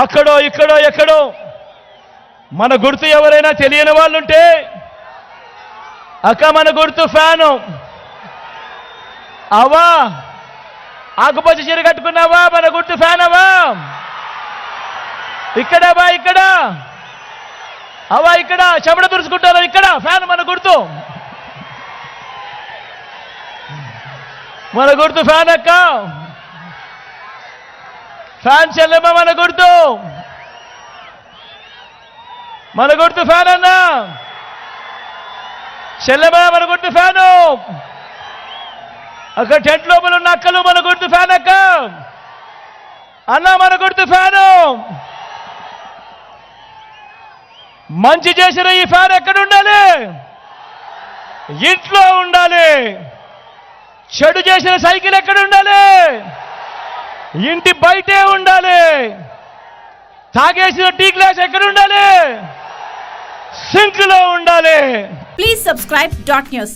అక్కడో ఇక్కడో ఎక్కడో. మన గుర్తు ఎవరైనా తెలియని వాళ్ళు ఉంటే అక్క మన గుర్తు ఫ్యాను. అవా? ఆకుపచ్చ చీర కట్టుకున్నావా? మన గుర్తు ఫ్యాన్ అవా ఇక్కడ బా ఇక్కడ? అవా ఇక్కడ? చెమట తుడుచుకుంటారు ఇక్కడ ఫ్యాన్ మన గుర్తు. మన గుర్తు ఫ్యాన్ అక్క. ఫ్యాన్ చెల్లెమ్మ మన గుర్తు. మన గుర్తు ఫ్యాన్ అన్న. చెల్లెమ్మ మన గుర్తు ఫ్యాను అక్కడ టెంట్ లోపల ఉన్న అక్కలు మన గుర్తు ఫ్యాన్ అక్క. అన్న మన గుర్తు ఫ్యాను మంచి చేసిన ఈ ఫ్యాన్ ఎక్కడ ఉండాలి? ఇంట్లో ఉండాలి. చెడు చేసిన సైకిల్ ఎక్కడ ఉండాలి? ఇంటి బయటే ఉండాలి. తాగేసిన టీ గ్లాస్ ఎక్కడ ఉండాలి? సింక్లో ఉండాలి. Please subscribe dot news